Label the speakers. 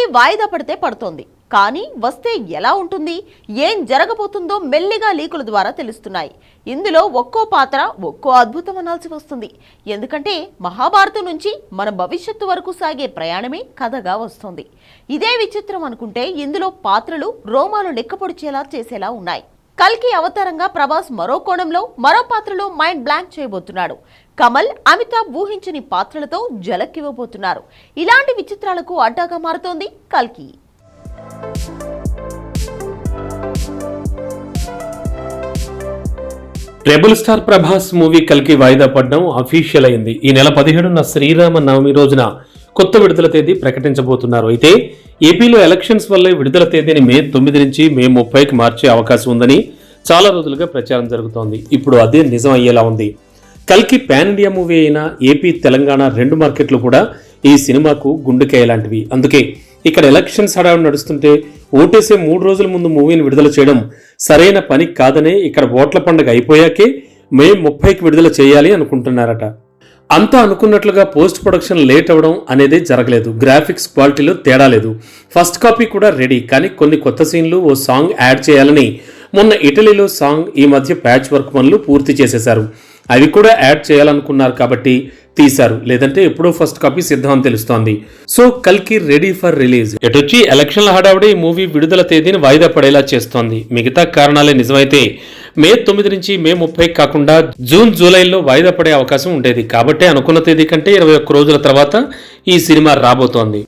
Speaker 1: కల్కి వాయిదా పడితే పడుతోంది. కానీ వస్తే ఎలా ఉంటుంది? ఏం జరగబోతుందో మెల్లిగా లీకుల ద్వారా తెలుస్తున్నాయి. ఇందులో ఒక్కో పాత్ర ఒక్కో అద్భుతం అనాల్సి వస్తుంది. ఎందుకంటే మహాభారతం నుంచి మన భవిష్యత్తు వరకు సాగే ప్రయాణమే కథగా వస్తుంది. ఇదే విచిత్రం అనుకుంటే ఇందులో పాత్రలు రోమాలు లెక్కపొడిచేలా చేసేలా ఉన్నాయి. కల్కి అవతారంగా ప్రభాస్ మరో కోణంలో మరో పాత్రలో మైండ్ బ్లాంక్ చేయబోతున్నాడు. కమల్ అమితాబ్ ఊహించని పాత్రలతో జలక్కివ్వబోతున్నారు. ఇలాంటి విచిత్రాలకు అడ్డాగా మారుతోంది కల్కి.
Speaker 2: ట్రెబుల్ స్టార్ ప్రభాస్ మూవీ కలికి వాయిదా పడడం అఫీషియల్ అయింది. ఈ నెల పదిహేడున శ్రీరామ నవమి రోజున కొత్త విడుదల తేదీ ప్రకటించబోతున్నారు. అయితే ఏపీలో ఎలక్షన్స్ వల్ల విడుదల తేదీని మే తొమ్మిది నుంచి మే ముప్పైకి మార్చే అవకాశం ఉందని చాలా రోజులుగా ప్రచారం జరుగుతోంది. ఇప్పుడు అదే నిజం అయ్యేలా ఉంది. కల్కి పాన్ ఇండియా మూవీ అయిన ఏపీ తెలంగాణ రెండు మార్కెట్లు కూడా ఈ సినిమాకు గుండెకాయ లాంటివి అందుకే ఇక్కడ ఎలక్షన్స్ హడావుడు నడుస్తుంటే ఓటేసే మూడు రోజుల ముందు మూవీని విడుదల చేయడం సరైన పని కాదనే ఇక్కడ ఓట్ల పండుగ అయిపోయాకే మే ముప్పైకి విడుదల చేయాలి అనుకుంటున్నారట. అంతా అనుకున్నట్లుగా పోస్ట్ ప్రొడక్షన్ లేట్ అవ్వడం అనేది జరగలేదు. గ్రాఫిక్స్ క్వాలిటీలో తేడా లేదు. ఫస్ట్ కాపీ కూడా రెడీ కానీ కొన్ని కొత్త సీన్లు ఓ సాంగ్ యాడ్ చేయాలని మొన్న ఇటలీలో సాంగ్ ఈ మధ్య ప్యాచ్ వర్క్ పనులు పూర్తి చేసేశారు. అవి కూడా యాడ్ చేయాలనుకున్నారు కాబట్టి తీశారు. లేదంటే ఎప్పుడో ఫస్ట్ కాపీ సిద్ధం అని తెలుస్తోంది. సో కల్కి రెడీ ఫర్ రిలీజ్. ఎటొచ్చి ఎలక్షన్ల హడావుడి ఈ మూవీ విడుదల తేదీని వాయిదా పడేలా చేస్తోంది. మిగతా కారణాలే నిజమైతే మే తొమ్మిది నుంచి మే ముప్పై కాకుండా జూన్ జూలైలో వాయిదా పడే అవకాశం ఉండేది. కాబట్టే అనుకున్న తేదీ కంటే ఇరవై ఒక్క రోజుల తర్వాత ఈ సినిమా రాబోతోంది.